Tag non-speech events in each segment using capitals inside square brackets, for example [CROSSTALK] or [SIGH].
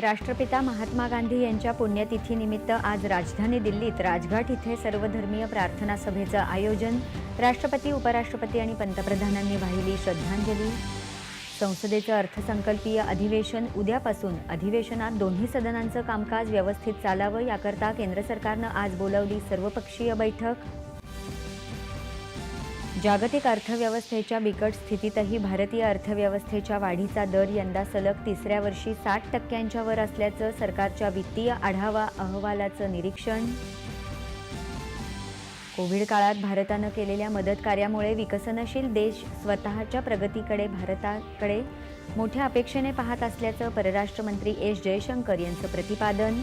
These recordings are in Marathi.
राष्ट्रपिता महात्मा गांधी यांच्या पुण्यतिथीनिमित्त आज राजधानी दिल्लीत राजघाट इथे सर्वधर्मीय प्रार्थना सभेचं आयोजन राष्ट्रपती उपराष्ट्रपती आणि पंतप्रधानांनी वाहिली श्रद्धांजली. संसदेचं अर्थसंकल्पीय अधिवेशन उद्यापासून. अधिवेशनात दोन्ही सदनांचं कामकाज व्यवस्थित चालावं याकरता केंद्र सरकारनं आज बोलावली सर्वपक्षीय बैठक. जागतिक अर्थव्यवस्थेच्या बिकट स्थितीतही भारतीय अर्थव्यवस्थेच्या वाढीचा दर यंदा सलग तिसऱ्या वर्षी साठ टक्क्यांच्या वर असल्याचं सरकारच्या वित्तीय आढावा अहवालाचं निरीक्षण. कोविड काळात भारतानं केलेल्या मदतकार्यामुळे विकसनशील देश स्वतःच्या प्रगतीकडे भारताकडे मोठ्या अपेक्षेने पाहत असल्याचं परराष्ट्र मंत्री एस जयशंकर यांचं प्रतिपादन.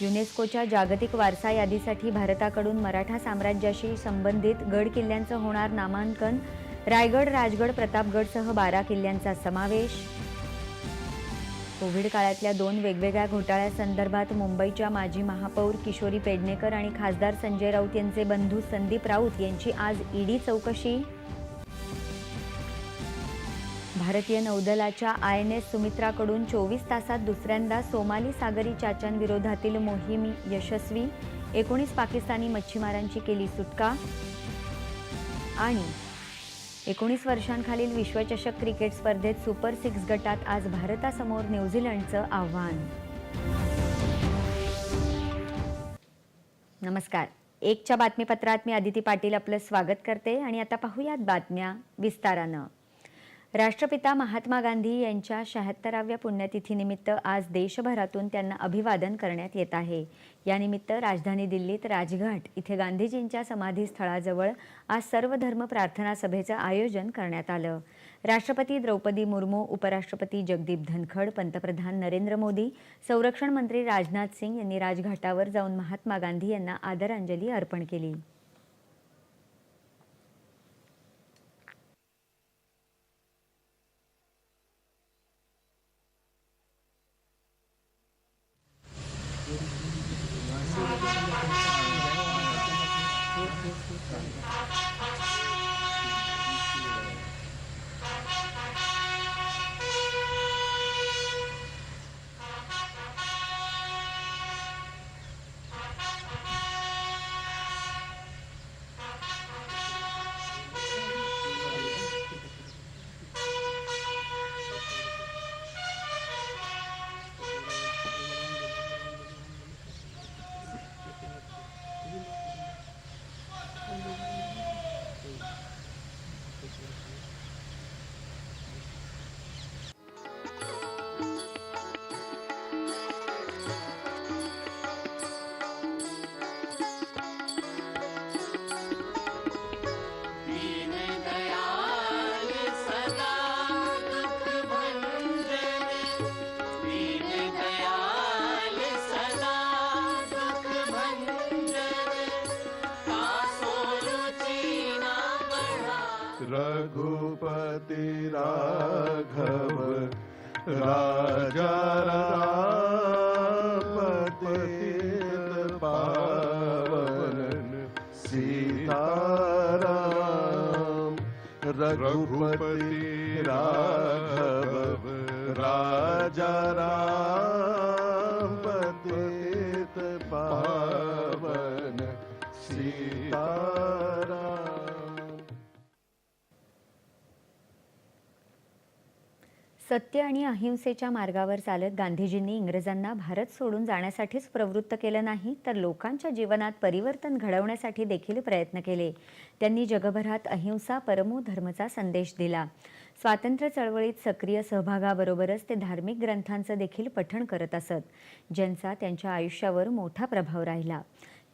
युनेस्कोच्या जागतिक वारसा यादीसाठी भारताकडून मराठा साम्राज्याशी संबंधित गड किल्ल्यांचं होणार नामांकन रायगड राजगड प्रतापगडसह बारा किल्ल्यांचा समावेश. कोविड काळातल्या दोन वेगवेगळ्या घोटाळ्यासंदर्भात मुंबईच्या माजी महापौर किशोरी पेडणेकर आणि खासदार संजय राऊत यांचे बंधू संदीप राऊत यांची आज ईडी चौकशी. भारतीय नौदलाच्या आय एन एस सुमित्राकडून चोवीस तासात दुसऱ्यांदा सोमाली सागरी चाच्यांविरोधातील मोहीम यशस्वी. एकोणीस पाकिस्तानी मच्छीमारांची केली सुटका. आणि एकोणीस वर्षांखालील विश्वचषक क्रिकेट स्पर्धेत सुपर सिक्स गटात आज भारतासमोर न्यूझीलंडचं आव्हान. नमस्कार. एकच्या बातमीपत्रात मी आदिती पाटील आपलं स्वागत करते आणि आता पाहूयात बातम्या विस्तारानं. राष्ट्रपिता महात्मा गांधी यांच्या शहात्तराव्या पुण्यतिथीनिमित्त आज देशभरातून त्यांना अभिवादन करण्यात येत आहे. यानिमित्त राजधानी दिल्लीत राजघाट इथे गांधीजींच्या समाधीस्थळाजवळ आज सर्वधर्म प्रार्थना सभेचं आयोजन करण्यात आलं. राष्ट्रपती द्रौपदी मुर्मू उपराष्ट्रपती जगदीप धनखड पंतप्रधान नरेंद्र मोदी संरक्षण मंत्री राजनाथ सिंग यांनी राजघाटावर जाऊन महात्मा गांधी यांना आदरांजली अर्पण केली. पावन सीताराम रघुपति अहिंसेच्या मार्गावर चालत गांधीजींनी इंग्रजांना भारत सोडून जाण्यासाठीच प्रवृत्त केलं नाही तर लोकांच्या जीवनात परिवर्तन घडवण्यासाठी देखील प्रयत्न केले. त्यांनी जगभरात अहिंसा परमो धर्मचा संदेश दिला. स्वातंत्र्य चळवळीत सक्रिय सहभागाबरोबरच ते धार्मिक ग्रंथांचं देखील पठण करत असत ज्यांचा त्यांच्या आयुष्यावर मोठा प्रभाव राहिला.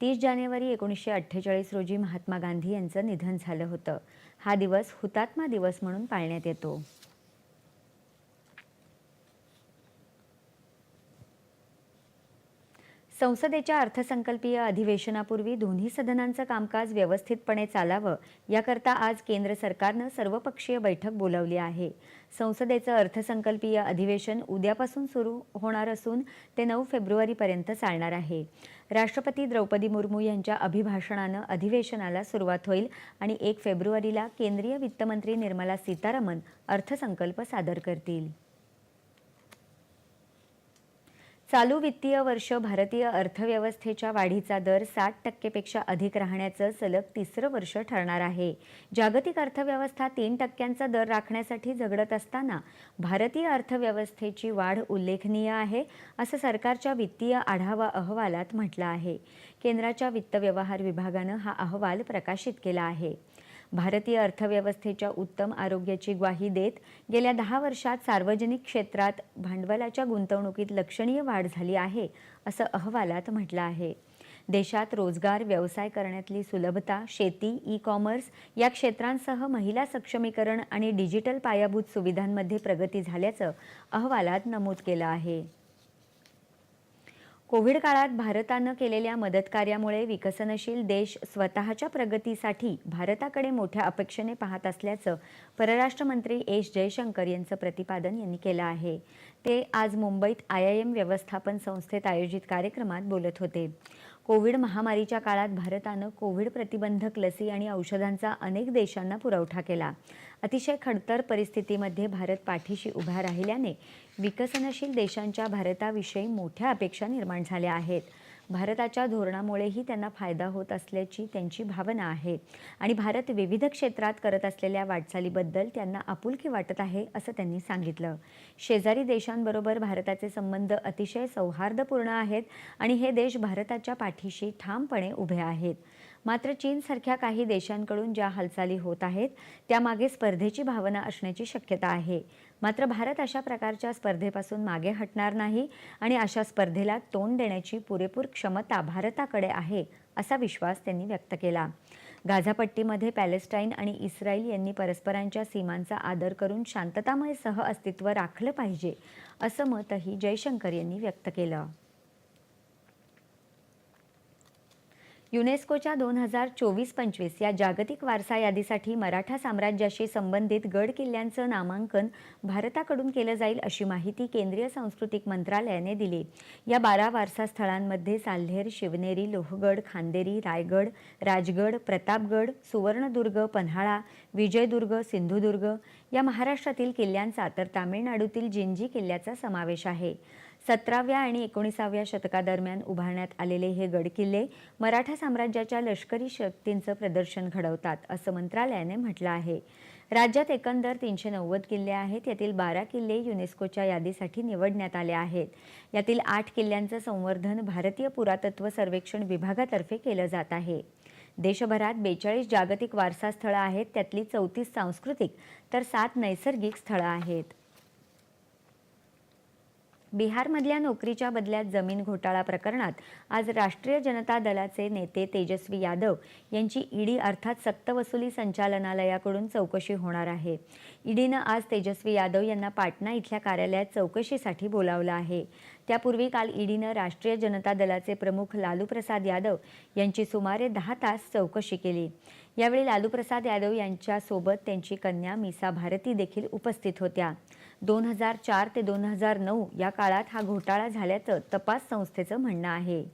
तीस जानेवारी एकोणीसशे अठ्ठेचाळीस रोजी महात्मा गांधी यांचं निधन झालं होतं. हा दिवस हुतात्मा दिवस म्हणून पाळण्यात येतो. संसदेच्या अर्थसंकल्पीय अधिवेशनापूर्वी दोन्ही सदनांचं कामकाज व्यवस्थितपणे चालावं याकरता आज केंद्र सरकारनं सर्वपक्षीय बैठक बोलावली आहे. संसदेचं अर्थसंकल्पीय अधिवेशन उद्यापासून सुरू होणार असून ते नऊ फेब्रुवारीपर्यंत चालणार आहे. राष्ट्रपती द्रौपदी मुर्मू यांच्या अभिभाषणानं अधिवेशनाला सुरुवात होईल आणि एक फेब्रुवारीला केंद्रीय वित्तमंत्री निर्मला सीतारामन अर्थसंकल्प सादर करतील. चालू वित्तीय वर्ष भारतीय अर्थव्यवस्थेच्या वाढीचा दर साठ टक्केपेक्षा अधिक राहण्याचं सलग तिसरं वर्ष ठरणार आहे. जागतिक अर्थव्यवस्था तीन टक्क्यांचा दर राखण्यासाठी झगडत असताना भारतीय अर्थव्यवस्थेची वाढ उल्लेखनीय आहे असं सरकारच्या वित्तीय आढावा अहवालात म्हटलं आहे. केंद्राच्या वित्त व्यवहार विभागानं हा अहवाल प्रकाशित केला आहे. भारतीय अर्थव्यवस्थेच्या उत्तम आरोग्याची ग्वाही देत गेल्या दहा वर्षात सार्वजनिक क्षेत्रात भांडवलाच्या गुंतवणुकीत लक्षणीय वाढ झाली आहे असं अहवालात म्हटलं आहे. देशात रोजगार व्यवसाय करण्यातली सुलभता शेती ई कॉमर्स या क्षेत्रांसह महिला सक्षमीकरण आणि डिजिटल पायाभूत सुविधांमध्ये प्रगती झाल्याचं अहवालात नमूद केलं आहे. कोविड काळात भारतानं केलेल्या मदतकार्यामुळे विकसनशील देश स्वतःच्या प्रगतीसाठी भारताकडे मोठ्या अपेक्षेने पाहत असल्याचं परराष्ट्र मंत्री एस जयशंकर यांचं प्रतिपादन यांनी केलं आहे. ते आज मुंबईत आय आय एम व्यवस्थापन संस्थेत आयोजित कार्यक्रमात बोलत होते. कोविड महामारीच्या काळात भारतानं कोविड प्रतिबंधक लसी आणि औषधांचा अनेक देशांना पुरवठा केला. अतिशय खडतर परिस्थितीमध्ये भारत पाठीशी उभा राहिल्याने विकसनशील देशांच्या भारताविषयी मोठ्या अपेक्षा निर्माण झाल्या आहेत. भारताच्या धोरणामुळेही त्यांना फायदा होत असल्याची त्यांची भावना आहे. आणि भारत विविध क्षेत्रात करत असलेल्या वाटचालीबद्दल त्यांना आपुलकी वाटत आहे असं त्यांनी सांगितलं. शेजारी देशांबरोबर भारताचे संबंध अतिशय सौहार्दपूर्ण आहेत आणि हे देश भारताच्या पाठीशी ठामपणे उभे आहेत. मात्र चीनसारख्या काही देशांकडून ज्या हालचाली होत आहेत त्यामागे स्पर्धेची भावना असण्याची शक्यता आहे. मात्र भारत अशा प्रकारच्या स्पर्धेपासून मागे हटणार नाही आणि अशा स्पर्धेला तोंड देण्याची पुरेपूर क्षमता भारताकडे आहे असा विश्वास त्यांनी व्यक्त केला. गाझापट्टीमध्ये पॅलेस्टाईन आणि इस्रायल यांनी परस्परांच्या सीमांचा आदर करून शांततामय सह अस्तित्व राखलं पाहिजे असं मतही जयशंकर यांनी व्यक्त केलं. युनेस्कोच्या दोन हजार चोवीस पंचवीस या जागतिक वारसा यादीसाठी मराठा साम्राज्याशी संबंधित गड किल्ल्यांचं नामांकन भारताकडून केलं जाईल अशी माहिती केंद्रीय सांस्कृतिक मंत्रालयाने दिली. या बारा वारसा स्थळांमध्ये साल्हेर शिवनेरी लोहगड खांदेरी रायगड राजगड प्रतापगड सुवर्णदुर्ग पन्हाळा विजयदुर्ग सिंधुदुर्ग या महाराष्ट्रातील किल्ल्यांचा तर तामिळनाडूतील जिंजी किल्ल्याचा समावेश आहे. सतराव्या आणि एकोणीसाव्या शतकादरम्यान उभारण्यात आलेले हे गडकिल्ले मराठा साम्राज्याच्या लष्करी शक्तींचं प्रदर्शन घडवतात असं मंत्रालयाने म्हटलं आहे. राज्यात एकंदर तीनशे नव्वद किल्ले आहेत. यातील बारा किल्ले युनेस्कोच्या यादीसाठी निवडण्यात आले आहेत. यातील आठ किल्ल्यांचं संवर्धन भारतीय पुरातत्व सर्वेक्षण विभागातर्फे केलं जात आहे. देशभरात बेचाळीस जागतिक वारसा स्थळं आहेत. त्यातली चौतीस सांस्कृतिक तर सात नैसर्गिक स्थळं आहेत. बिहारमधल्या नोकरीच्या बदल्यात जमीन घोटाळा प्रकरणात आज राष्ट्रीय जनता दलाचे नेते तेजस्वी यादव यांची ईडी अर्थात सक्तवसुली संचालनालयाकडून चौकशी होणार आहे. ईडीनं आज तेजस्वी यादव यांना पाटणा इथल्या कार्यालयात चौकशीसाठी बोलावलं आहे. त्यापूर्वी काल ईडीनं राष्ट्रीय जनता दलाचे प्रमुख लालू प्रसाद यादव यांची सुमारे दहा तास चौकशी केली. यावेळी लालू प्रसाद यादव यांच्यासोबत त्यांची कन्या मिसा भारती देखील उपस्थित होत्या. दोन हजार चार ते दोन हजार नऊ या काळात हा घोटाळा झाल्याचं तपास संस्थेचं म्हणणं आहे.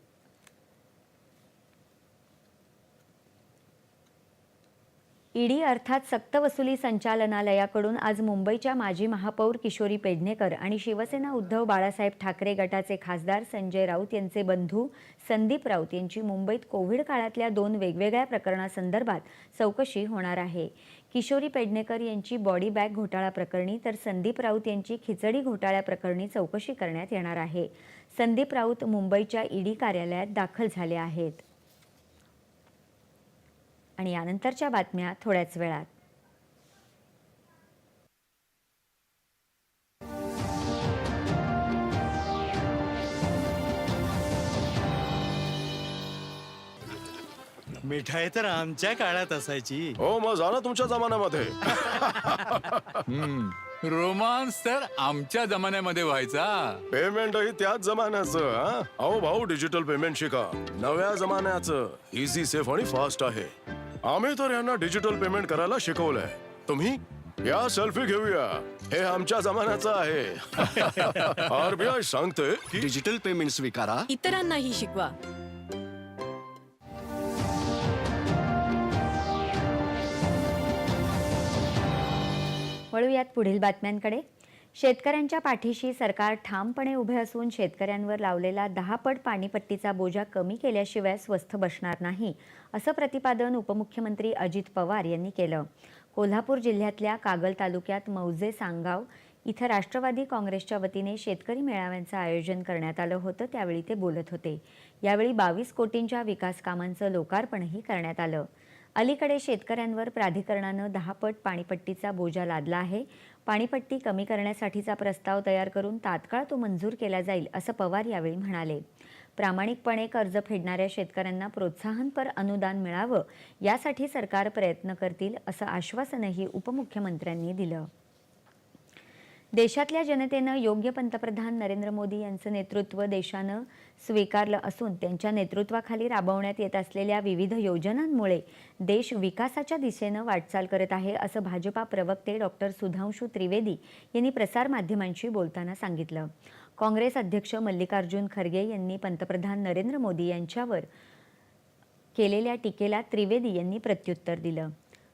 ईडी अर्थात सक्तवसुली संचालनालयाकडून आज मुंबईच्या माजी महापौर किशोरी पेडणेकर आणि शिवसेना उद्धव बाळासाहेब ठाकरे गटाचे खासदार संजय राऊत यांचे बंधू संदीप राऊत यांची मुंबईत कोविड काळातल्या दोन वेगवेगळ्या प्रकरणासंदर्भात चौकशी होणार आहे. किशोरी पेडणेकर यांची बॉडी बॅग घोटाळा प्रकरणी तर संदीप राऊत यांची खिचडी घोटाळ्या प्रकरणी चौकशी करण्यात येणार आहे. संदीप राऊत मुंबईच्या ईडी कार्यालयात दाखल झाले आहेत. आणि यानंतरच्या बातम्या थोड्याच वेळात. मिठाई तर आमच्या काळात असायची. हो मग झालं तुमच्या जमान्यामध्ये. रोमांस तर आमच्या जमान्यामध्ये व्हायचा. पेमेंटही त्याच जमान्याचं हा? अहो भाऊ डिजिटल पेमेंट शिका. नव्या जमान्याचं इझी सेफ आणि फास्ट आहे. आम्ही तर यांना डिजिटल पेमेंट करायला शिकवलंय. तुम्ही या सेल्फी घेऊया. हे आमच्या जमान्याचं आहे. [LAUGHS] आरबीआय सांगते की डिजिटल पेमेंट स्वीकारा. इतरांनाही शिकवा. वळूयात पुढील बातम्यांकडे. शेतकऱ्यांच्या पाठीशी सरकार ठामपणे उभे असून शेतकऱ्यांवर लावलेला दहा पट पाणीपट्टीचा बोजा कमी केल्याशिवाय स्वस्थ बसणार नाही असं प्रतिपादन उपमुख्यमंत्री अजित पवार यांनी केलं. कोल्हापूर जिल्ह्यातल्या कागल तालुक्यात मौजे सांगाव इथं राष्ट्रवादी काँग्रेसच्या वतीने शेतकरी मेळाव्यांचं आयोजन करण्यात आलं होतं त्यावेळी ते बोलत होते. यावेळी बावीस कोटींच्या विकास कामांचं लोकार्पणही करण्यात आलं. अलीकडे शेतकऱ्यांवर प्राधिकरणानं दहा पट पाणीपट्टीचा बोजा लादला आहे. पाणीपट्टी कमी करण्यासाठीचा प्रस्ताव तयार करून तात्काळ तो मंजूर केला जाईल असं पवार यावेळी म्हणाले. प्रामाणिकपणे कर्ज फेडणाऱ्या शेतकऱ्यांना प्रोत्साहनपर अनुदान मिळावं यासाठी सरकार प्रयत्न करतील असं आश्वासनही उपमुख्यमंत्र्यांनी दिलं. देशातल्या जनतेनं योग्य पंतप्रधान नरेंद्र मोदी यांचं नेतृत्व देशानं स्वीकारलं असून त्यांच्या नेतृत्वाखाली राबवण्यात येत असलेल्या विविध योजनांमुळे देश विकासाच्या दिशेनं वाटचाल करत आहे असं भाजपा प्रवक्ते डॉक्टर सुधांशू त्रिवेदी यांनी प्रसारमाध्यमांशी बोलताना सांगितलं. काँग्रेस अध्यक्ष मल्लिकार्जुन खरगे यांनी पंतप्रधान नरेंद्र मोदी यांच्यावर केलेल्या टीकेला त्रिवेदी यांनी प्रत्युत्तर दिलं.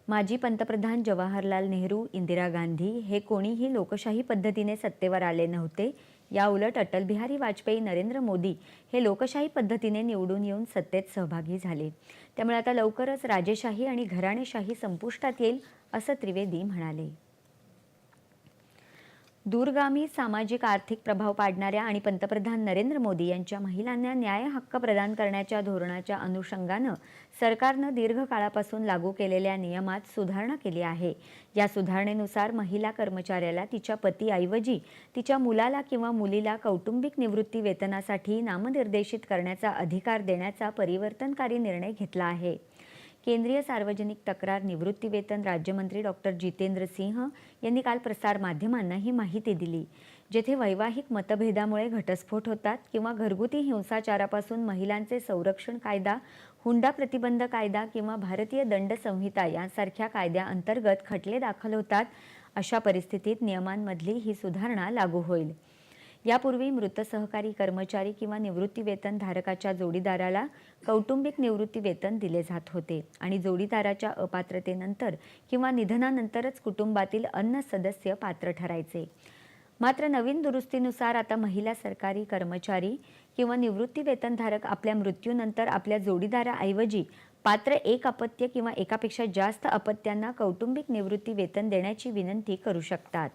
माजी पंतप्रधान जवाहरलाल नेहरू इंदिरा गांधी हे कोणीही लोकशाही पद्धतीने सत्तेवर आले नव्हते. या उलट अटल बिहारी वाजपेयी नरेंद्र मोदी हे लोकशाही पद्धतीने निवडून येऊन सत्तेत सहभागी झाले. त्यामुळे आता लवकरच राजेशाही आणि घराणेशाही संपुष्टात येईल असं त्रिवेदी म्हणाले. दूरगामी सामाजिक आर्थिक प्रभाव पाडणाऱ्या आणि पंतप्रधान नरेंद्र मोदी यांच्या महिलांना न्याय हक्क प्रदान करण्याच्या धोरणाच्या अनुषंगानं सरकारनं दीर्घकाळापासून लागू केलेल्या नियमात सुधारणा केली आहे. या सुधारणेनुसार महिला कर्मचाऱ्याला तिच्या पतीऐवजी तिच्या मुलाला किंवा मुलीला कौटुंबिक निवृत्ती वेतनासाठी नामनिर्देशित करण्याचा अधिकार देण्याचा परिवर्तनकारी निर्णय घेतला आहे. केंद्रीय सार्वजनिक तक्रार निवृत्तीवेतन राज्यमंत्री डॉक्टर जितेंद्र सिंह यांनी काल प्रसारमाध्यमांना ही माहिती दिली जेथे वैवाहिक मतभेदामुळे घटस्फोट होतात किंवा घरगुती हिंसाचारापासून महिलांचे संरक्षण कायदा हुंडा प्रतिबंध कायदा किंवा भारतीय दंड संहिता यांसारख्या कायद्याअंतर्गत खटले दाखल होतात अशा परिस्थितीत नियमांमधली ही सुधारणा लागू होईल. यापूर्वी मृत सहकारी कर्मचारी किंवा निवृत्तीवेतन धारकाच्या जोडीदाराला कौटुंबिक निवृत्तीवेतन दिले जात होते आणि जोडीदाराच्या अपात्रतेनंतर किंवा निधनानंतरच कुटुंबातील अन्य सदस्य पात्र ठरायचे. मात्र नवीन दुरुस्तीनुसार आता महिला सरकारी कर्मचारी किंवा निवृत्तीवेतनधारक आपल्या मृत्यूनंतर आपल्या जोडीदाराऐवजी पात्र एक अपत्य किंवा एकापेक्षा जास्त अपत्यांना कौटुंबिक निवृत्ती वेतन देण्याची विनंती करू शकतात.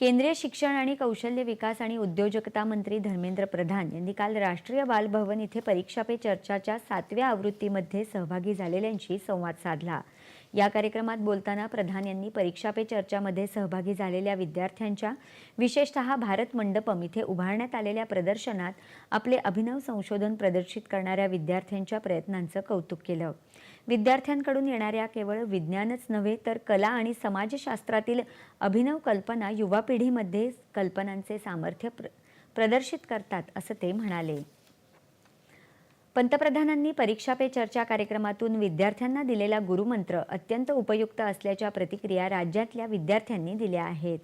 केंद्रीय शिक्षण आणि कौशल्य विकास आणि उद्योजकता मंत्री धर्मेंद्र प्रधान यांनी काल राष्ट्रीय बालभवन इथे परीक्षा पे चर्चाच्या सातव्या आवृत्तीमध्ये सहभागी झालेल्यांशी संवाद साधला. या कार्यक्रमात बोलताना प्रधान यांनी परीक्षा पे चर्चामध्ये सहभागी झालेल्या विद्यार्थ्यांच्या विशेषतः भारत मंडपम इथे उभारण्यात आलेल्या प्रदर्शनात आपले अभिनव संशोधन प्रदर्शित करणाऱ्या विद्यार्थ्यांच्या प्रयत्नांचं कौतुक केलं. विद्यार्थ्यांकडून येणाऱ्या केवळ विज्ञानच नव्हे तर कला आणि समाजशास्त्रातील अभिनव कल्पना युवा पिढीमध्ये कल्पनांचे सामर्थ्य प्र प्रदर्शित करतात असं ते म्हणाले. पंतप्रधानांनी परीक्षा पे चर्चा कार्यक्रमातून विद्यार्थ्यांना दिलेला गुरुमंत्र अत्यंत उपयुक्त असल्याच्या प्रतिक्रिया राज्यातल्या विद्यार्थ्यांनी दिल्या आहेत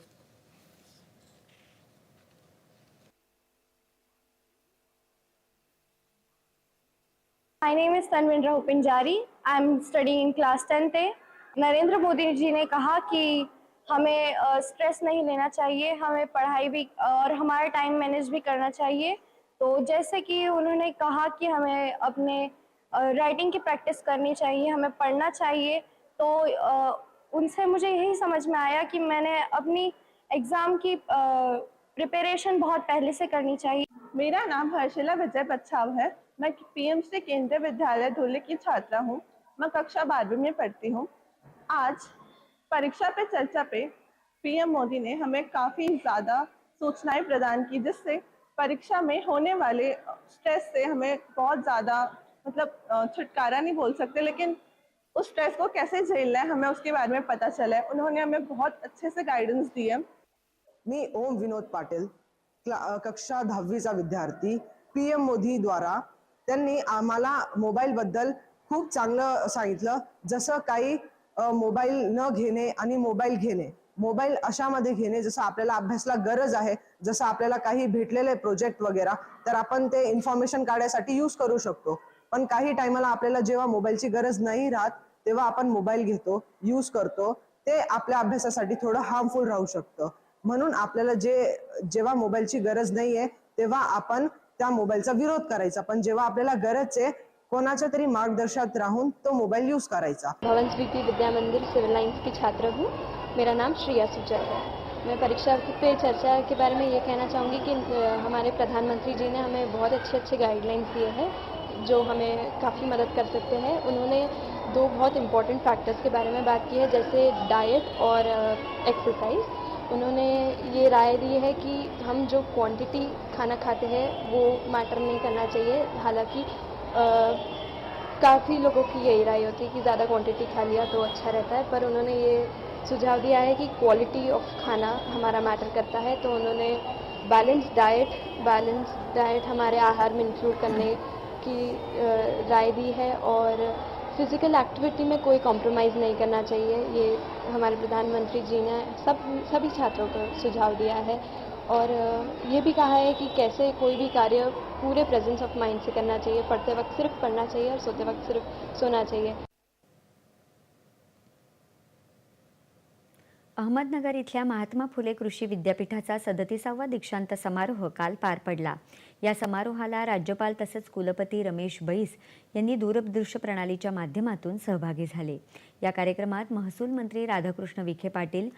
My name is Tanvindra Upinjari. I am studying in class 10th A. Narendra Modi ji ने कहा कि हमें स्ट्रेस नहीं लेना चाहिए हमें पढ़ाई भी और हमारा टाइम मैनेज भी करना चाहिए तो जैसे कि उन्होंने कहा कि हमें अपने राइटिंग की प्रैक्टिस करनी चाहिए, हमें पढ़ना चाहिए तो उनसे मुझे यही समझ में आया कि मैंने अपनी एग्ज़ाम की प्रिपरेशन बहुत पहले से करनी चाहिए। मेरा नाम हर्षिला विजय बच्छाव है। मैं पीएमसी केंद्रीय विद्यालय धुले की छात्रा हूँ। मैं कक्षा बारहवीं में पढ़ती हूँ। आज परीक्षा पे चर्चा पे पीएम मोदी ने हमें काफ़ी ज़्यादा सूचनाएँ प्रदान की, जिससे परीक्षा में होने वाले स्ट्रेस से हमें बहुत ज़्यादा मतलब छुटकारा नहीं बोल सकते लेकिन उस स्ट्रेस को कैसे झेलना है हमें उसके बारे में पता चला है। उन्होंने हमें बहुत अच्छे से गाइडेंस दी है। मी ओम विनोद पाटील कक्षा दहावीचा विद्यार्थी पी एम मोदी द्वारा त्यांनी आम्हाला मोबाईलबद्दल खूप चांगलं सांगितलं जसं काही मोबाईल न घेणे आणि मोबाईल घेणे. मोबाईल अशामध्ये घेणे जसं आपल्याला अभ्यासला गरज आहे जसं आपल्याला काही भेटलेले प्रोजेक्ट वगैरे तर आपण ते इन्फॉर्मेशन काढण्यासाठी यूज करू शकतो. पण काही टायमाला आपल्याला जेव्हा मोबाईलची गरज नाही राहत तेव्हा आपण मोबाईल घेतो यूज करतो. ते आपल्या अभ्यासासाठी थोडं हार्मफुल राहू शकतं. म्हणून आपल्याला जे जेव्हा मोबाईलची गरज नाहीये तेव्हा आपण त्या मोबाईलचा विरोध करायचा. पण जेव्हा आपल्याला गरज आहे कोणाच्या तरी मार्गदर्शनात राहून तो मोबाईल यूज करायचा. भवन स्वीति विद्या मंदिर सिव्हिल लाइन्स की छात्र हूँ. मेरा नाम श्रेया सुचर है। मैं परीक्षा पे चर्चा के बारे में ये कहना चाहूँगी कि हमारे प्रधानमंत्री जी ने हमें बहुत अच्छे अच्छे गाइडलाइंस दिए हैं, जो हमें काफ़ी मदद कर सकते हैं। उन्होंने दो बहुत इंपॉर्टेंट फैक्टर्स के बारे में बात की है, जैसे डाइट और एक्सरसाइज उन्होंने ये राय दी है कि हम जो क्वांटिटी खाना खाते हैं, वो मैटर नहीं करना चाहिए। हालाँकि काफ़ी लोगों की यही राय होती है कि ज़्यादा क्वांटिटी खा लिया तो अच्छा रहता है, पर उन्होंने ये सुझाव दिया है कि क्वालिटी ऑफ़ खाना हमारा मैटर करता है तो उन्होंने बैलेंस डाइट बैलेंस डाइट हमारे आहार में इंक्लूड करने की राय दी है और फ़िज़िकल एक्टिविटी में कोई कॉम्प्रोमाइज़ नहीं करना चाहिए। ये हमारे प्रधानमंत्री जी ने सब, सभी छात्रों को सुझाव दिया है और ये भी कहा है कि कैसे कोई भी कार्य पूरे प्रेजेंस ऑफ़ माइंड से करना चाहिए, पढ़ते वक्त सिर्फ़ पढ़ना चाहिए और सोते वक्त सिर्फ़ सोना चाहिए। अहमदनगर इथल्या महात्मा फुले कृषी विद्यापीठाचा सदतीसावा दीक्षांत समारोह काल पार पडला. या समारोहाला राज्यपाल तसंच कुलपती रमेश बैस यांनी दूरदृश्य प्रणालीच्या माध्यमातून सहभागी झाले. या कार्यक्रमात महसूल मंत्री राधाकृष्ण विखे पाटील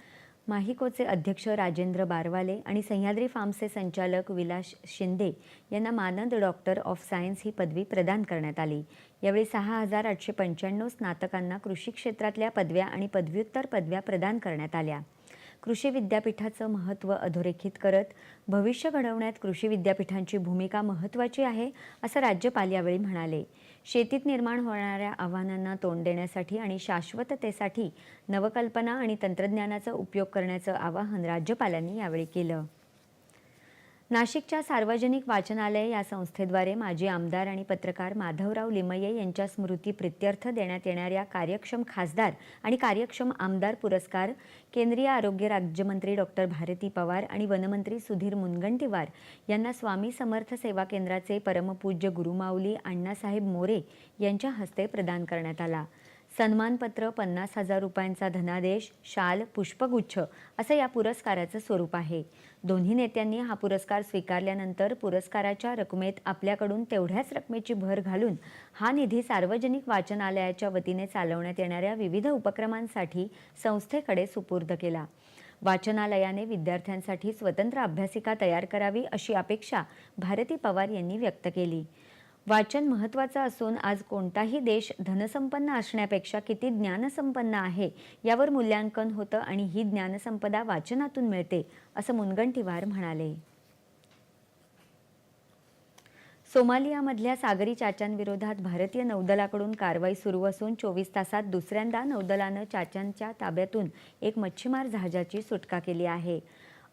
माहिकोचे अध्यक्ष राजेंद्र बारवाले आणि सह्याद्री फार्मचे संचालक विलास शिंदे यांना मानद डॉक्टर ऑफ सायन्स ही पदवी प्रदान करण्यात आली. यावेळी सहा हजार आठशे पंच्याण्णव स्नातकांना कृषी क्षेत्रातल्या पदव्या आणि पदव्युत्तर पदव्या प्रदान करण्यात आल्या. कृषी विद्यापीठाचं महत्त्व अधोरेखित करत भविष्य घडवण्यात कृषी विद्यापीठांची भूमिका महत्त्वाची आहे असं राज्यपाल यावेळी म्हणाले. शेतीत निर्माण होणाऱ्या आव्हानांना तोंड देण्यासाठी आणि शाश्वततेसाठी नवकल्पना आणि तंत्रज्ञानाचा उपयोग करण्याचं आवाहन राज्यपालांनी यावेळी केलं. नाशिकच्या सार्वजनिक वाचनालय या संस्थेद्वारे माजी आमदार आणि पत्रकार माधवराव लिमये यांच्या स्मृती प्रित्यर्थ देण्यात येणाऱ्या कार्यक्षम खासदार आणि कार्यक्षम आमदार पुरस्कार केंद्रीय आरोग्य राज्यमंत्री डॉक्टर भारती पवार आणि वनमंत्री सुधीर मुनगंटीवार यांना स्वामी समर्थ सेवा केंद्राचे परमपूज्य गुरुमाऊली अण्णासाहेब मोरे यांच्या हस्ते प्रदान करण्यात आला. सन्मानपत्र पन्नास हजार रुपयांचा धनादेश शाल पुष्पगुच्छ असं या पुरस्काराचं स्वरूप आहे. दोन्ही नेत्यांनी हा पुरस्कार स्वीकारल्यानंतर पुरस्काराच्या रकमेत आपल्याकडून तेवढ्याच रकमेची भर घालून हा निधी सार्वजनिक वाचनालयाच्या वतीने चालवण्यात येणाऱ्या विविध उपक्रमांसाठी संस्थेकडे सुपूर्द केला. वाचनालयाने विद्यार्थ्यांसाठी स्वतंत्र अभ्यासिका तयार करावी अशी अपेक्षा भारती पवार यांनी व्यक्त केली. वाचन महत्त्वाचं असून आज कोणताही देश धनसंपन्न असण्यापेक्षा किती ज्ञानसंपन्न आहे यावर मूल्यांकन होतं आणि ही ज्ञानसंपदा वाचनातून मिळते असं मुनगंटीवार म्हणाले. सोमालियामधल्या सागरी चाच्यांविरोधात भारतीय नौदलाकडून कारवाई सुरू असून चोवीस तासात दुसऱ्यांदा नौदलानं चाच्यांच्या ताब्यातून एक मच्छीमार जहाजाची सुटका केली आहे.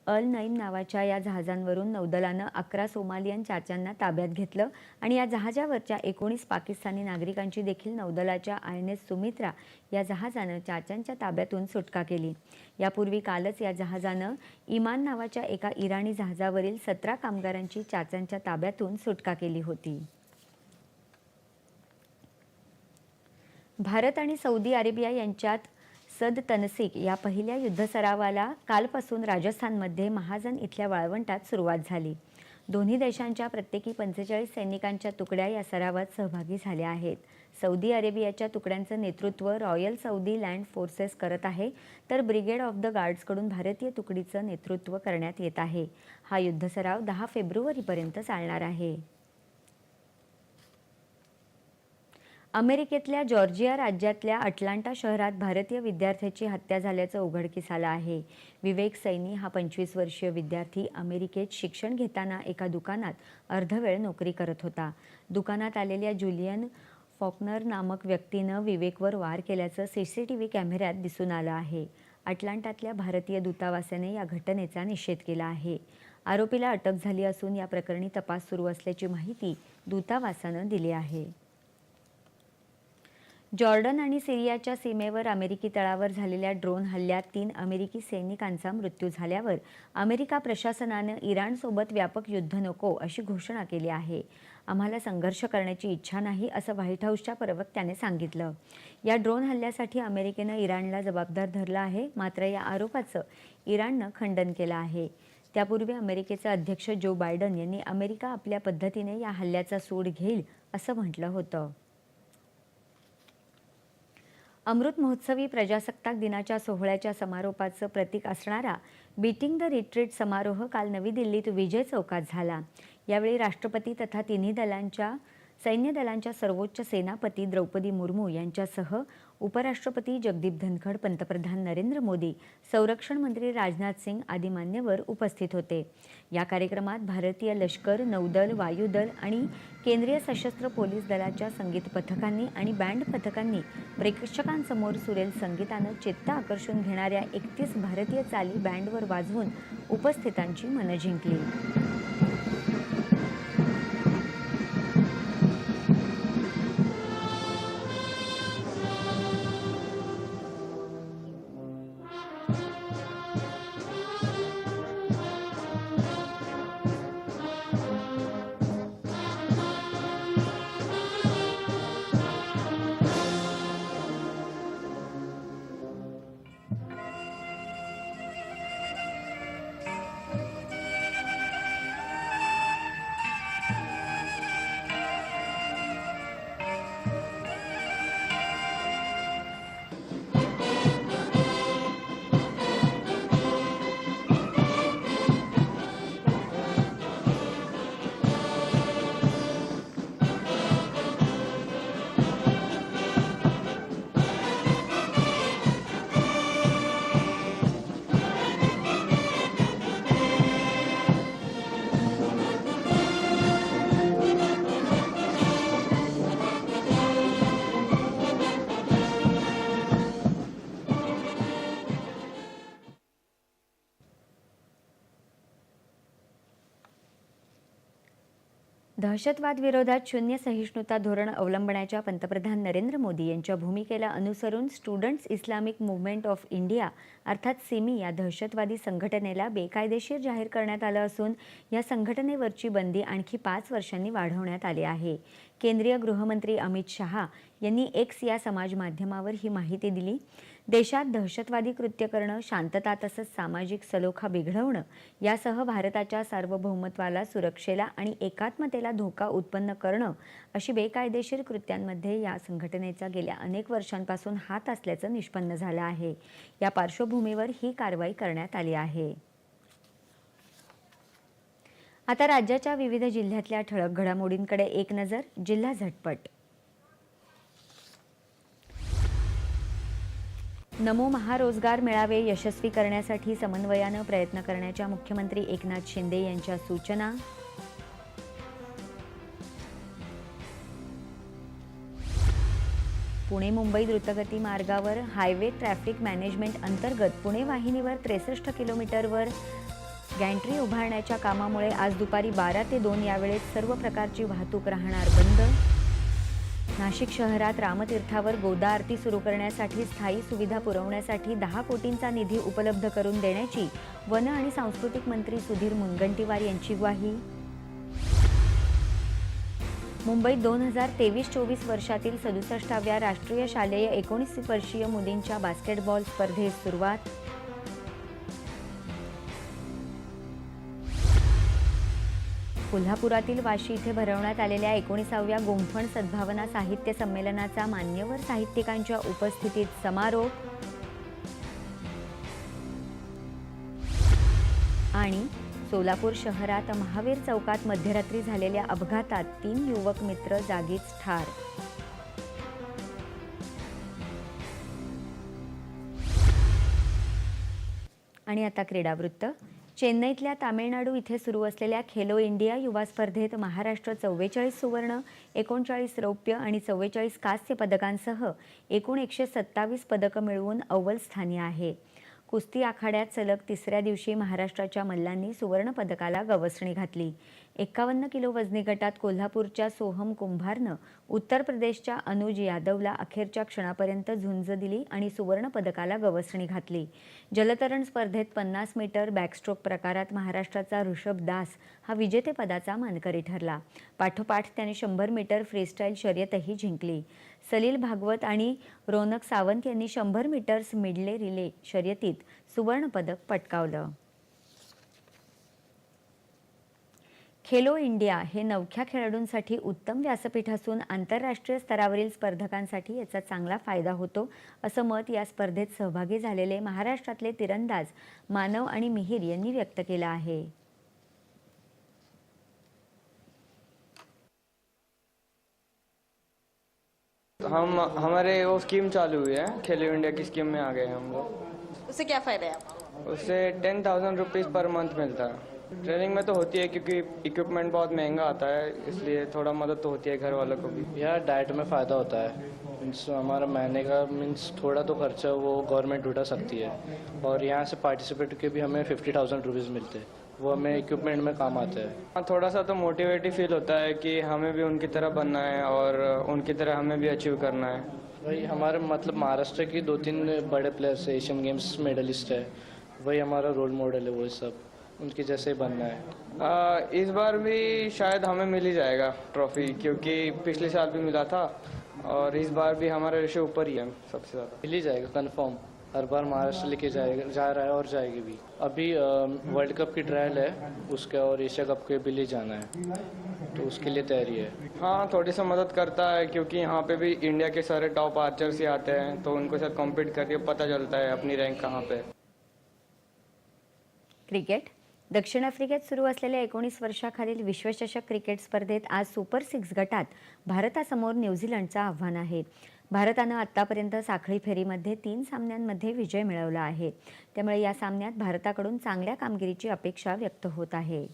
अल नईम नावाच्या या जहाजांवरून नौदलानं अकरा सोमालियन चाच्यांना ताब्यात घेतलं आणि या जहाजावरच्या एकोणीस पाकिस्तानी नागरिकांची देखील नौदलाच्या आय एन एस सुमित्रा या जहाजानं चाच्यांच्या ताब्यातून सुटका केली. यापूर्वी कालच या जहाजानं इमान नावाच्या एका इराणी जहाजावरील सतरा कामगारांची चाच्यांच्या ताब्यातून सुटका केली होती. भारत आणि सौदी अरेबिया यांच्यात सद तनसिक या पहिल्या युद्धसरावाला कालपासून राजस्थानमध्ये महाजन इथल्या वाळवंटात सुरुवात झाली. दोन्ही देशांच्या प्रत्येकी पंचेचाळीस सैनिकांच्या तुकड्या या सरावात सहभागी झाल्या आहेत. सौदी अरेबियाच्या तुकड्यांचं नेतृत्व रॉयल सौदी लँड फोर्सेस करत आहे तर ब्रिगेड ऑफ द गार्ड्सकडून भारतीय तुकडीचं नेतृत्व करण्यात येत आहे. हा युद्धसराव दहा फेब्रुवारीपर्यंत चालणार आहे. अमेरिकेतल्या जॉर्जिया राज्यातल्या अटलांटा शहरात भारतीय विद्यार्थ्याची हत्या झाल्याचं उघडकीस आलं आहे. विवेक सैनी हा पंचवीस वर्षीय विद्यार्थी अमेरिकेत शिक्षण घेताना एका दुकानात अर्धवेळ नोकरी करत होता. दुकानात आलेल्या जुलियन फॉकनर नामक व्यक्तीनं विवेकवर वार केल्याचं सी सी टी व्ही कॅमेऱ्यात दिसून आलं आहे. अटलांटातल्या भारतीय दूतावासाने या घटनेचा निषेध केला आहे. आरोपीला अटक झाली असून या प्रकरणी तपास सुरू असल्याची माहिती दूतावासानं दिली आहे. जॉर्डन आणि सिरियाच्या सीमेवर अमेरिकी तळावर झालेल्या ड्रोन हल्ल्यात तीन अमेरिकी सैनिकांचा मृत्यू झाल्यावर अमेरिका प्रशासनानं इराणसोबत व्यापक युद्ध नको अशी घोषणा केली आहे. आम्हाला संघर्ष करण्याची इच्छा नाही असं व्हाईट हाऊसच्या प्रवक्त्याने सांगितलं. या ड्रोन हल्ल्यासाठी अमेरिकेनं इराणला जबाबदार धरलं आहे मात्र या आरोपाचं इराणनं खंडन केलं आहे. त्यापूर्वी अमेरिकेचे अध्यक्ष जो बायडन यांनी अमेरिका आपल्या पद्धतीने या हल्ल्याचा सूड घेईल असं म्हटलं होतं. अमृत महोत्सवी प्रजासत्ताक दिनाच्या सोहळ्याच्या समारोपाचं प्रतीक असणारा बीटिंग द रिट्रीट समारोह काल नवी दिल्लीत विजय चौकात झाला. यावेळी राष्ट्रपती तथा तिन्ही दलांच्या सैन्य दलांच्या सर्वोच्च सेनापती द्रौपदी मुर्मू यांच्यासह उपराष्ट्रपती जगदीप धनखड पंतप्रधान नरेंद्र मोदी संरक्षण मंत्री राजनाथ सिंग आदी मान्यवर उपस्थित होते. या कार्यक्रमात भारतीय लष्कर नौदल वायुदल आणि केंद्रीय सशस्त्र पोलीस दलाच्या संगीत पथकांनी आणि बँड पथकांनी प्रेक्षकांसमोर सुरेल संगीतानं चित्त आकर्षून घेणाऱ्या एकतीस भारतीय चाली बँडवर वाजवून उपस्थितांची मनं जिंकली. दहशतवाद विरोधात शून्य सहिष्णुता धोरण अवलंबण्याच्या पंतप्रधान नरेंद्र मोदी यांच्या भूमिकेला अनुसरून students Islamic movement of India अर्थात सिमी या दहशतवादी संघटनेला बेकायदेशीर जाहीर करण्यात आलं असून या संघटनेवरची बंदी आणखी पाच वर्षांनी वाढवण्यात आली आहे. केंद्रीय गृहमंत्री अमित शहा यांनी एक्स या समाज माध्यमावर ही माहिती दिली. देशात दहशतवादी कृत्य करणं शांतता तसंच सामाजिक सलोखा बिघडवणं यासह भारताच्या सार्वभौमत्वाला सुरक्षेला आणि एकात्मतेला धोका उत्पन्न करणं अशी बेकायदेशीर कृत्यांमध्ये या संघटनेचा गेल्या अनेक वर्षांपासून हात असल्याचं निष्पन्न झालं आहे. या पार्श्वभूमीवर ही कारवाई करण्यात आली आहे. आता राज्याच्या विविध जिल्ह्यातल्या ठळक घडामोडींकडे एक नजर जिल्हा झटपट. नमो महारोजगार मेळावे यशस्वी करण्यासाठी समन्वयानं प्रयत्न करण्याच्या मुख्यमंत्री एकनाथ शिंदे यांच्या सूचना. पुणे मुंबई द्रुतगती मार्गावर हायवे ट्रॅफिक मॅनेजमेंट अंतर्गत पुणे वाहिनीवर त्रेसष्ट किलोमीटरवर गॅन्ट्री उभारण्याच्या कामामुळे आज दुपारी बारा ते दोन यावेळेत सर्व प्रकारची वाहतूक राहणार बंद. नाशिक शहरात रामतीर्थावर गोदा आरती सुरू करण्यासाठी स्थायी सुविधा पुरवण्यासाठी दहा कोटींचा निधी उपलब्ध करून देण्याची वन आणि सांस्कृतिक मंत्री सुधीर मुनगंटीवार यांची ग्वाही. मुंबईत दोन हजार तेवीस चोवीस वर्षातील सदुसष्टाव्या राष्ट्रीय शालेय एकोणीस वर्षीय मुलींच्या बास्केटबॉल स्पर्धेस सुरुवात. कोल्हापुरातील वाशी इथे भरवण्यात आलेल्या एकोणीसाव्या गुंफण सद्भावना साहित्य संमेलनाचा मान्यवर साहित्यिकांच्या उपस्थितीत समारोप. आणि सोलापूर शहरात महावीर चौकात मध्यरात्री झालेल्या अपघातात तीन युवक मित्र जागीच ठार. आणि आता क्रीडावृत्त. चेन्नईतल्या तामिळनाडू इथे सुरू असलेल्या खेलो इंडिया युवा स्पर्धेत महाराष्ट्र चव्वेचाळीस सुवर्ण एकोणचाळीस रौप्य आणि चव्वेचाळीस कांस्य पदकांसह एकूण एकशे सत्तावीस पदकं मिळवून अव्वल स्थानी आहे. कुस्ती आखाड्यात सलग तिसऱ्या दिवशी महाराष्ट्राच्या मल्लांनी सुवर्ण पदकाला गवसणी घातली. एक्कावन्न किलो वजनी गटात कोल्हापूरच्या सोहम कुंभारनं उत्तर प्रदेशच्या अनुज यादवला अखेरच्या क्षणापर्यंत झुंज दिली आणि सुवर्णपदकाला गवसणी घातली. जलतरण स्पर्धेत पन्नास मीटर बॅकस्ट्रोक प्रकारात महाराष्ट्राचा ऋषभ दास हा विजेतेपदाचा मानकरी ठरला. पाठोपाठ त्याने शंभर मीटर फ्रीस्टाईल शर्यतही जिंकली. सलील भागवत आणि रोनक सावंत यांनी शंभर मीटर्स मिडले रिले शर्यतीत सुवर्णपदक पटकावलं. खेलो इंडिया हे नवख्या खेळाडूंसाठी उत्तम व्यासपीठ असून आंतरराष्ट्रीय स्तरावरील स्पर्धकांसाठी याचा चांगला फायदा होतो असं मत या स्पर्धेत सहभागी झालेले महाराष्ट्रातले तिरंदाज मानव आणि मिहीर यांनी व्यक्त केलं आहे. हम हमारे वो स्कीम चालू हुई है खेलो इंडिया की स्कीम में आ गए हम लोग उससे क्या फ़ायदा है? आपको उससे ten thousand rupees per month मिलता। है ट्रेनिंग में तो होती है क्योंकि इक्विपमेंट बहुत महँगा आता है इसलिए थोड़ा मदद तो होती है घर वालों को भी। यार डाइट में फ़ायदा होता है। मीन्स हमारा महीने का मीन्स थोड़ा तो खर्चा वो गवर्नमेंट उठा सकती है। और यहाँ से पार्टिसिपेट के भी हमें फिफ्टी थाउज़ेंड रुपीज़ मिलते हैं। वो हमें इक्विपमेंट में काम आते हैं। हाँ थोड़ा सा तो मोटिवेट ही फील होता है कि हमें भी उनकी तरह बनना है और उनकी तरह हमें भी अचीव करना है। वही हमारे मतलब महाराष्ट्र की दो तीन बड़े प्लेयर्स एशियन गेम्स मेडलिस्ट है। वही हमारा रोल मॉडल है वो सब। उनके जैसे ही बनना है। आ, इस बार भी शायद हमें मिल ही जाएगा ट्रॉफी क्योंकि पिछले साल भी मिला था और इस बार भी हमारा रेशो ऊपर ही है सबसे ज़्यादा। मिल ही जाएगा कन्फर्म हर बार महाराष्ट्र लेके जाएगा जा रहा है और जाएगी भी। अभी वर्ल्ड कप की ट्रायल है उसके और एशिया कप के भी लिए जाना है तो उसके लिए तैयारी है। हाँ थोड़ी सी मदद करता है क्योंकि यहाँ पे भी इंडिया के सारे टॉप आर्चर्स ही आते हैं तो उनके साथ कॉम्पीट करके पता चलता है अपनी रैंक कहाँ पे। क्रिकेट दक्षिण आफ्रिकेत सुरू असलेल्या एकोणीस वर्षाखालील विश्वचषक क्रिकेट स्पर्धेत आज सुपर सिक्स गटात भारतासमोर न्यूझीलंडचं आव्हान आहे. भारतानं आत्तापर्यंत साखळी फेरीमध्ये तीन सामन्यांमध्ये विजय मिळवला आहे. त्यामुळे या सामन्यात भारताकडून चांगल्या कामगिरीची अपेक्षा व्यक्त होत आहे.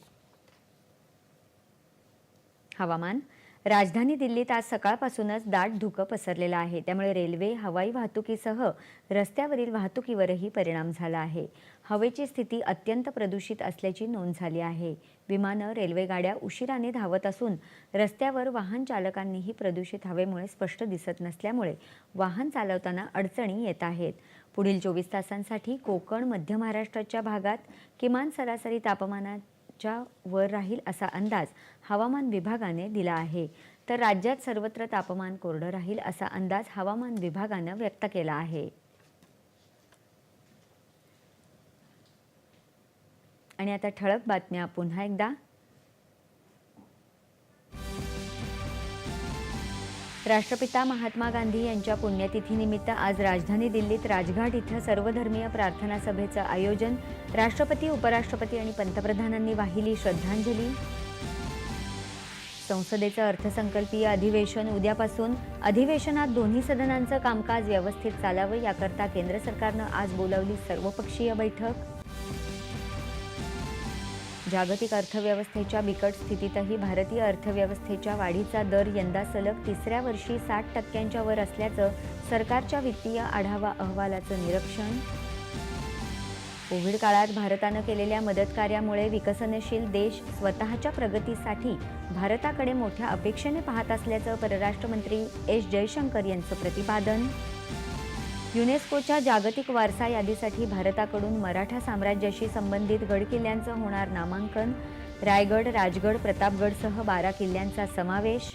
हवामान. राजधानी दिल्लीत आज सकाळपासूनच दाट धुकं पसरलेलं आहे. त्यामुळे रेल्वे हवाई वाहतुकीसह रस्त्यावरील वाहतुकीवरही परिणाम झाला आहे. हवेची स्थिती अत्यंत प्रदूषित असल्याची नोंद झाली आहे. विमानं रेल्वेगाड्या उशिराने धावत असून रस्त्यावर वाहन चालकांनीही प्रदूषित हवेमुळे स्पष्ट दिसत नसल्यामुळे वाहन चालवताना अडचणी येत आहेत. पुढील चोवीस तासांसाठी कोकण मध्य महाराष्ट्राच्या भागात किमान सरासरी तापमानाच्या वर राहील असा अंदाज हवामान विभागाने दिला आहे. तर राज्यात सर्वत्र तापमान कोरडं राहील असा अंदाज हवामान विभागानं व्यक्त केला आहे. आणि आता ठळक बातम्या पुन्हा एकदा. राष्ट्रपिता महात्मा गांधी यांच्या पुण्यतिथीनिमित्त आज राजधानी दिल्लीत राजघाट इथं सर्वधर्मीय प्रार्थना सभेचं आयोजन. राष्ट्रपती उपराष्ट्रपती आणि पंतप्रधानांनी वाहिली श्रद्धांजली. संसदेचं अर्थसंकल्पीय अधिवेशन उद्यापासून. अधिवेशनात दोन्ही सदनांचं कामकाज व्यवस्थित चालावं याकरता केंद्र सरकारनं आज बोलावली सर्वपक्षीय बैठक. जागतिक अर्थव्यवस्थेच्या बिकट स्थितीतही भारतीय अर्थव्यवस्थेच्या वाढीचा दर यंदा सलग तिसऱ्या वर्षी साठ टक्क्यांच्या वर असल्याचं सरकारच्या वित्तीय आढावा अहवालाचं निरीक्षण. कोविड काळात भारतानं केलेल्या मदतकार्यामुळे विकसनशील देश स्वतःच्या प्रगतीसाठी भारताकडे मोठ्या अपेक्षेने पाहत असल्याचं परराष्ट्र मंत्री एस जयशंकर यांचं प्रतिपादन. युनेस्कोच्या जागतिक वारसा यादीसाठी भारताकडून मराठा साम्राज्याशी संबंधित गड किल्ल्यांचं होणार नामांकन. रायगड राजगड प्रतापगडसह बारा किल्ल्यांचा समावेश.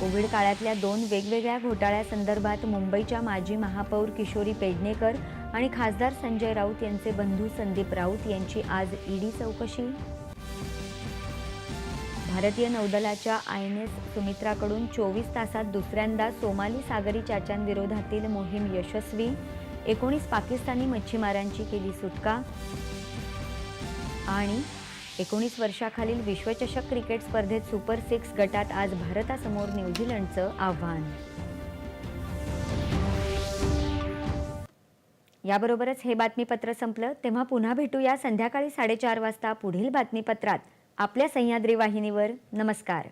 कोविड काळातल्या दोन वेगवेगळ्या घोटाळ्यासंदर्भात मुंबईच्या माजी महापौर किशोरी पेडणेकर आणि खासदार संजय राऊत यांचे बंधू संदीप राऊत यांची आज ईडी चौकशी. भारतीय नौदलाच्या आय एन एस सुमित्राकडून चोवीस तासात दुसऱ्यांदा सोमाली सागरी चाच्यांविरोधातील मोहीम यशस्वी. एकोणीस पाकिस्तानी मच्छीमारांची केली सुटका. आणि एकोणीस वर्षाखालील विश्वचषक क्रिकेट स्पर्धेत सुपर सिक्स गटात आज भारतासमोर न्यूझीलंडचं आव्हान. याबरोबरच हे बातमीपत्र संपलं. तेव्हा पुन्हा भेटूया संध्याकाळी साडेचार वाजता पुढील बातमीपत्रात. आपल्या सह्याद्री वाहिनीवर नमस्कार.